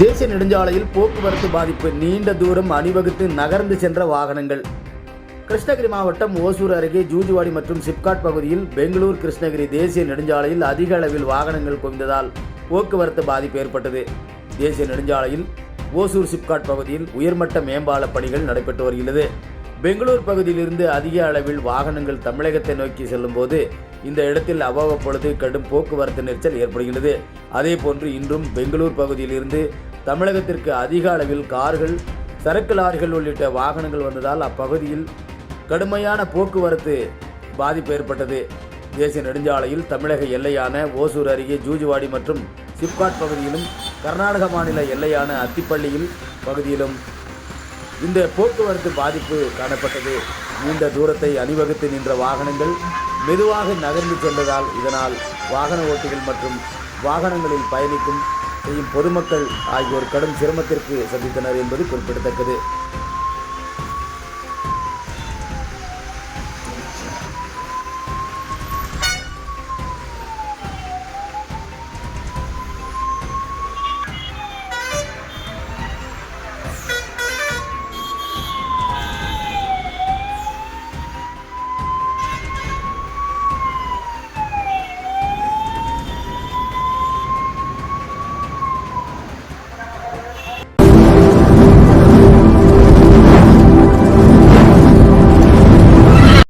தேசிய நெடுஞ்சாலையில் போக்குவரத்து பாதிப்பு நீண்ட தூரம் அணிவகுத்து நகர்ந்து சென்ற வாகனங்கள். கிருஷ்ணகிரி மாவட்டம் ஓசூர் அருகே ஜூஜுவாடி மற்றும் சிப்காட் பகுதியில் பெங்களூர் கிருஷ்ணகிரி தேசிய நெடுஞ்சாலையில் அதிக அளவில் வாகனங்கள் குவிந்ததால் போக்குவரத்து பாதிப்பு ஏற்பட்டது. தேசிய நெடுஞ்சாலையில் ஓசூர் சிப்காட் பகுதியில் உயர்மட்ட மேம்பால பணிகள் நடைபெற்று வருகிறது. பெங்களூர் பகுதியிலிருந்து அதிக அளவில் வாகனங்கள் தமிழகத்தை நோக்கி செல்லும்போது இந்த இடத்தில் அவ்வப்பொழுது கடும் போக்குவரத்து நெரிசல் ஏற்படுகிறது அதே போன்று இன்றும் பெங்களூர் பகுதியிலிருந்து தமிழகத்திற்கு அதிக அளவில் கார்கள் சரக்கு லாரிகள் உள்ளிட்ட வாகனங்கள் வந்ததால் அப்பகுதியில் கடுமையான போக்குவரத்து பாதிப்பு ஏற்பட்டது. தேசிய நெடுஞ்சாலையில் தமிழக எல்லையான ஓசூர் அருகே ஜூஜுவாடி மற்றும் சிப்காட் பகுதியிலும் கர்நாடக மாநில எல்லையான அத்திப்பள்ளியில் பகுதியிலும் இந்த போக்குவரத்து பாதிப்பு காணப்பட்டது. நீண்ட தூரத்தை அணிவகுத்து நின்ற வாகனங்கள் மெதுவாக நகர்ந்து சென்றதால் இதனால் வாகன ஓட்டிகள் மற்றும் வாகனங்களில் பயணிக்கும் செய்யும் பொதுமக்கள் ஆகியோர் கடும் சிரமத்திற்கு சந்தித்தனர் என்பது குறிப்பிடத்தக்கது.